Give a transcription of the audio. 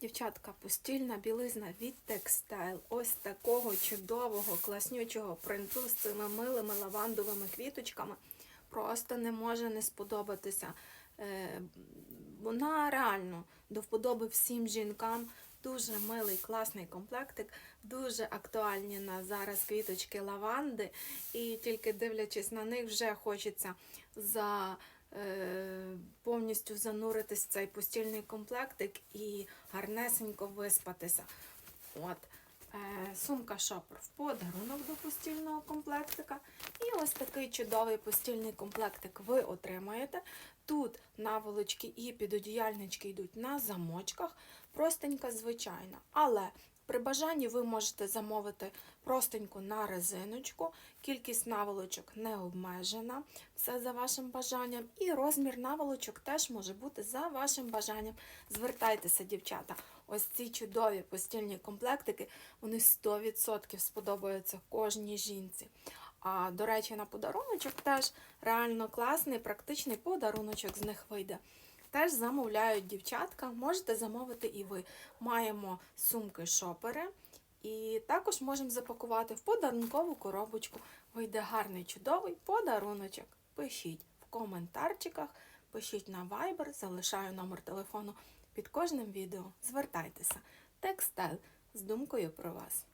Дівчатка, постільна білизна від Textile. Ось такого чудового, класнючого принту з цими милими лавандовими квіточками. Просто не може не сподобатися. Е, Вона реально до вподоби всім жінкам. Дуже милий, класний комплектик, дуже актуальні на зараз квіточки лаванди. І тільки дивлячись на них, вже хочеться за е, повністю зануритись в цей постільний комплектик і гарнесенько виспатися. От. Е, сумка шопер в подарунок до постільного комплектика. І ось такий чудовий постільний комплектик ви отримаєте. Тут наволочки і підодіяльнички йдуть на замочках, простенька звичайна. Але при бажанні ви можете замовити простеньку на резиночку. Кількість наволочок не обмежена, це за вашим бажанням. І розмір наволочок теж може бути за вашим бажанням. Звертайтеся, дівчата. Ось ці чудові постільні комплектики, вони 100% сподобаються кожній жінці. А до речі, на подаруночок теж реально класний, практичний подаруночок з них вийде. Теж замовляють дівчатка, можете замовити і ви. Маємо сумки-шопери, і також можемо запакувати в подарункову коробочку. Вийде гарний, чудовий подаруночок. Пишіть в коментарчиках, пишіть на Viber, залишаю номер телефону під кожним відео. Звертайтеся. Текстайл з думкою про вас.